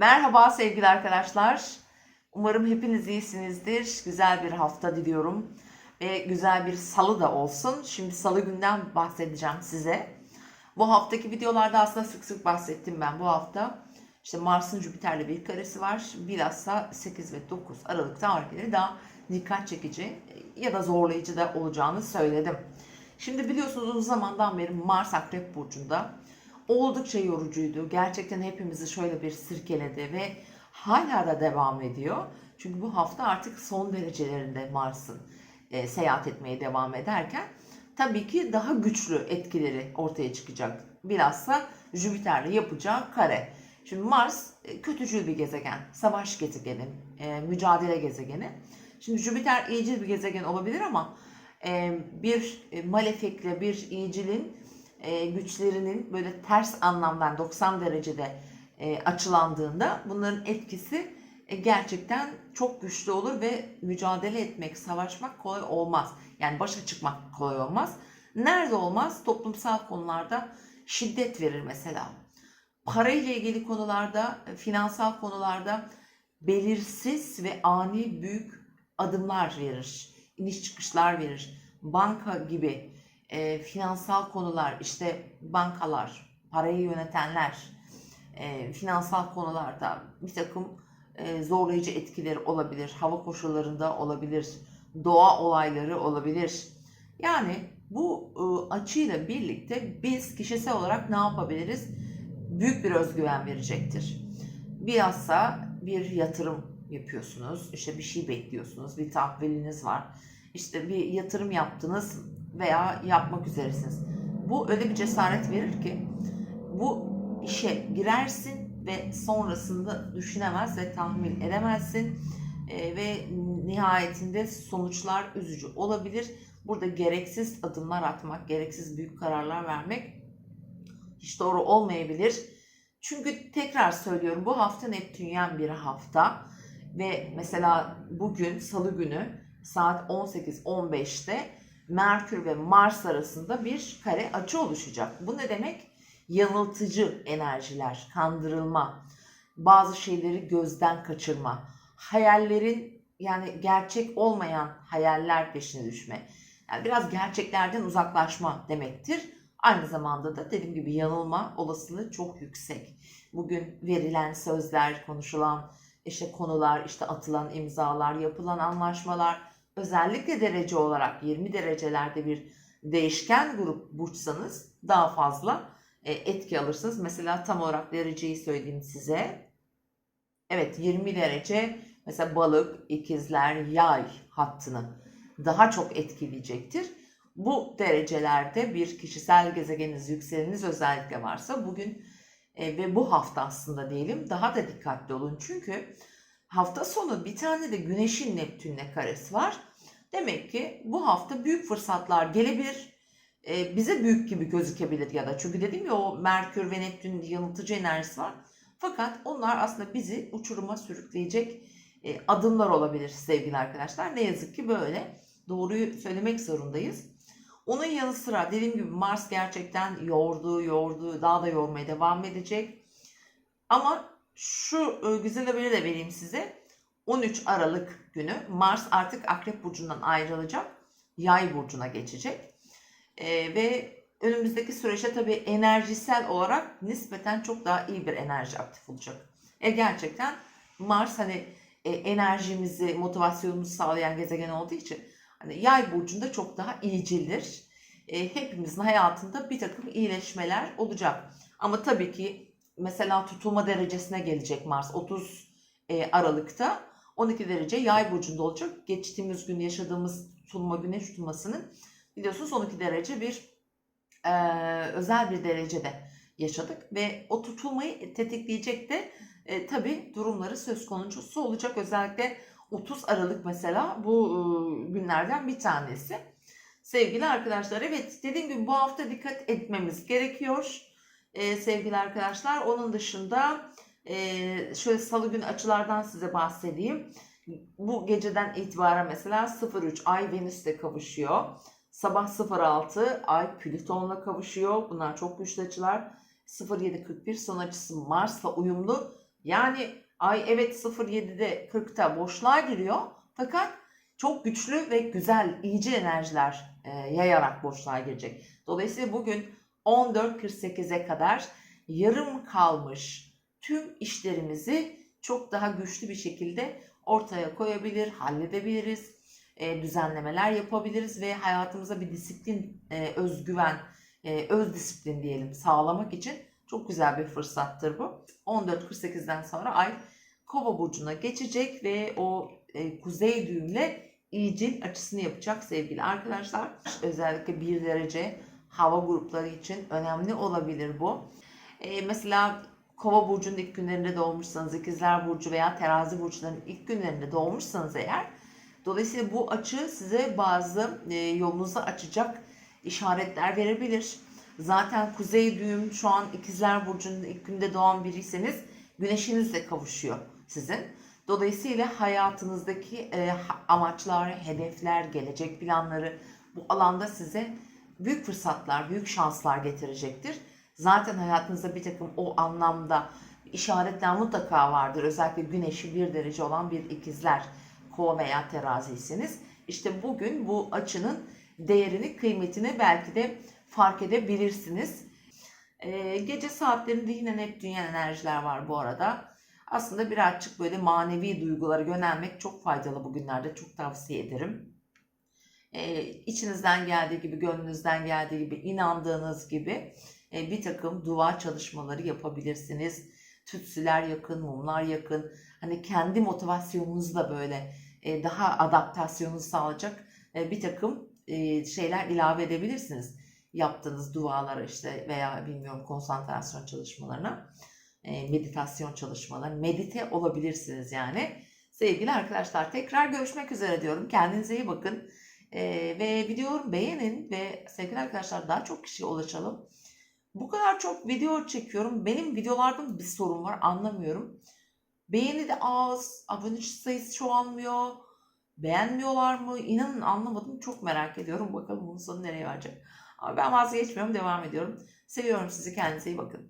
Merhaba sevgili arkadaşlar. Umarım hepiniz iyisinizdir. Güzel bir hafta diliyorum. Ve güzel bir salı da olsun. Şimdi salı günden bahsedeceğim size. Bu haftaki videolarda aslında sık sık bahsettim ben bu hafta. İşte Mars'ın Jüpiter'le bir karesi var. Bilhassa 8 ve 9 Aralık'ta hareketleri daha dikkat çekici ya da zorlayıcı da olacağını söyledim. Şimdi biliyorsunuz uzun zamandan beri Mars Akrep Burcu'nda oldukça yorucuydu. Gerçekten hepimizi şöyle bir sirkeledi ve hala da devam ediyor. Çünkü bu hafta artık son derecelerinde Mars'ın e, seyahat etmeye devam ederken tabii ki daha güçlü etkileri ortaya çıkacak. Bilhassa Jüpiter'le yapacağı kare. Şimdi Mars e, kötücül bir gezegen, savaş gezegeni, e, mücadele gezegeni. Şimdi Jüpiter iyicil bir gezegen olabilir ama e, bir e, malefekle bir iyicilin e, güçlerinin böyle ters anlamdan 90 derecede e, açılandığında bunların etkisi e, gerçekten çok güçlü olur ve mücadele etmek, savaşmak kolay olmaz. Yani başa çıkmak kolay olmaz. Nerede olmaz? Toplumsal konularda şiddet verir mesela. Para ile ilgili konularda, e, finansal konularda belirsiz ve ani büyük adımlar verir. İniş çıkışlar verir. Banka gibi e, finansal konular, işte bankalar, parayı yönetenler, e, finansal konularda bir takım e, zorlayıcı etkileri olabilir. Hava koşullarında olabilir, doğa olayları olabilir. Yani bu e, açıyla birlikte biz kişisel olarak ne yapabiliriz? Büyük bir özgüven verecektir. Bilhassa bir yatırım yapıyorsunuz, işte bir şey bekliyorsunuz, bir tahviliniz var. İşte bir yatırım yaptınız veya yapmak üzeresiniz. Bu öyle bir cesaret verir ki bu işe girersin ve sonrasında düşünemez ve tahmin edemezsin Ee, ve nihayetinde sonuçlar üzücü olabilir. Burada gereksiz adımlar atmak, gereksiz büyük kararlar vermek hiç doğru olmayabilir. Çünkü tekrar söylüyorum bu hafta Neptünyen bir hafta ve mesela bugün salı günü saat 18.15'te Merkür ve Mars arasında bir kare açı oluşacak. Bu ne demek? Yanıltıcı enerjiler, kandırılma, bazı şeyleri gözden kaçırma, hayallerin yani gerçek olmayan hayaller peşine düşme. Yani biraz gerçeklerden uzaklaşma demektir. Aynı zamanda da dediğim gibi yanılma olasılığı çok yüksek. Bugün verilen sözler, konuşulan işte konular, işte atılan imzalar, yapılan anlaşmalar özellikle derece olarak 20 derecelerde bir değişken grup burçsanız daha fazla e, etki alırsınız. Mesela tam olarak dereceyi söyleyeyim size. Evet 20 derece mesela balık, ikizler, yay hattını daha çok etkileyecektir. Bu derecelerde bir kişisel gezegeniniz, yükseleniniz özellikle varsa bugün e, ve bu hafta aslında diyelim daha da dikkatli olun. Çünkü hafta sonu bir tane de Güneş'in Neptün'le karesi var. Demek ki bu hafta büyük fırsatlar gelebilir. E, bize büyük gibi gözükebilir ya da çünkü dedim ya o Merkür ve Neptün yanıltıcı enerjisi var. Fakat onlar aslında bizi uçuruma sürükleyecek e, adımlar olabilir sevgili arkadaşlar. Ne yazık ki böyle. Doğruyu söylemek zorundayız. Onun yanı sıra dediğim gibi Mars gerçekten yordu, yordu, daha da yormaya devam edecek. Ama şu e, güzel haberi de vereyim size. 13 Aralık günü Mars artık Akrep Burcu'ndan ayrılacak. Yay Burcu'na geçecek. Ee, ve önümüzdeki süreçte tabii enerjisel olarak nispeten çok daha iyi bir enerji aktif olacak. E gerçekten Mars hani e, enerjimizi, motivasyonumuzu sağlayan gezegen olduğu için hani Yay Burcu'nda çok daha iyicildir. E, hepimizin hayatında bir takım iyileşmeler olacak. Ama tabii ki mesela tutulma derecesine gelecek Mars 30 e, Aralık'ta 12 derece yay burcunda olacak. Geçtiğimiz gün yaşadığımız tutulma güneş tutulmasının biliyorsunuz 12 derece bir e, özel bir derecede yaşadık ve o tutulmayı tetikleyecek de e, tabi durumları söz konusu olacak. Özellikle 30 Aralık mesela bu e, günlerden bir tanesi. Sevgili arkadaşlar evet dediğim gibi bu hafta dikkat etmemiz gerekiyor e, sevgili arkadaşlar. Onun dışında ee, şöyle salı günü açılardan size bahsedeyim. Bu geceden itibaren mesela 03 Ay Venüs'le kavuşuyor. Sabah 06 Ay Plüton'la kavuşuyor. Bunlar çok güçlü açılar. 07.41 son açısı Mars'la uyumlu. Yani ay evet 07'de 40'ta boşluğa giriyor fakat çok güçlü ve güzel, iyice enerjiler e, yayarak boşluğa girecek. Dolayısıyla bugün 14.48'e kadar yarım kalmış tüm işlerimizi çok daha güçlü bir şekilde ortaya koyabilir, halledebiliriz, e, düzenlemeler yapabiliriz ve hayatımıza bir disiplin, e, özgüven, e, öz disiplin diyelim sağlamak için çok güzel bir fırsattır bu. 14.48'den sonra ay Kova burcuna geçecek ve o e, kuzey düğümle iyicil açısını yapacak sevgili arkadaşlar. Özellikle 1 derece hava grupları için önemli olabilir bu. E, mesela Kova burcunun ilk günlerinde doğmuşsanız, ikizler burcu veya terazi burçlarının ilk günlerinde doğmuşsanız eğer dolayısıyla bu açı size bazı e, yolunuzu açacak işaretler verebilir. Zaten kuzey düğüm şu an ikizler burcunun ilk günde doğan biriyseniz güneşinizle kavuşuyor sizin. Dolayısıyla hayatınızdaki e, amaçlar, hedefler, gelecek planları bu alanda size büyük fırsatlar, büyük şanslar getirecektir. Zaten hayatınızda bir takım o anlamda işaretler mutlaka vardır. Özellikle güneşi bir derece olan bir ikizler, kova veya teraziyseniz. İşte bugün bu açının değerini, kıymetini belki de fark edebilirsiniz. Ee, gece saatlerinde yine Neptünyen enerjiler var bu arada. Aslında birazcık böyle manevi duygulara yönelmek çok faydalı bugünlerde. Çok tavsiye ederim. Ee, içinizden geldiği gibi, gönlünüzden geldiği gibi, inandığınız gibi bir takım dua çalışmaları yapabilirsiniz. Tütsüler yakın, mumlar yakın. Hani kendi motivasyonunuzla böyle e, daha adaptasyonu sağlayacak e, bir takım e, şeyler ilave edebilirsiniz. Yaptığınız dualara işte veya bilmiyorum konsantrasyon çalışmalarına, e, meditasyon çalışmaları, medite olabilirsiniz yani. Sevgili arkadaşlar tekrar görüşmek üzere diyorum. Kendinize iyi bakın. E, ve videomu beğenin ve sevgili arkadaşlar daha çok kişiye ulaşalım. Bu kadar çok video çekiyorum. Benim videolarda bir sorun var anlamıyorum. Beğeni de az, abone sayısı çoğalmıyor. Beğenmiyorlar mı? İnanın anlamadım. Çok merak ediyorum. Bakalım bunun sonu nereye varacak. Ama ben vazgeçmiyorum. Devam ediyorum. Seviyorum sizi. Kendinize iyi bakın.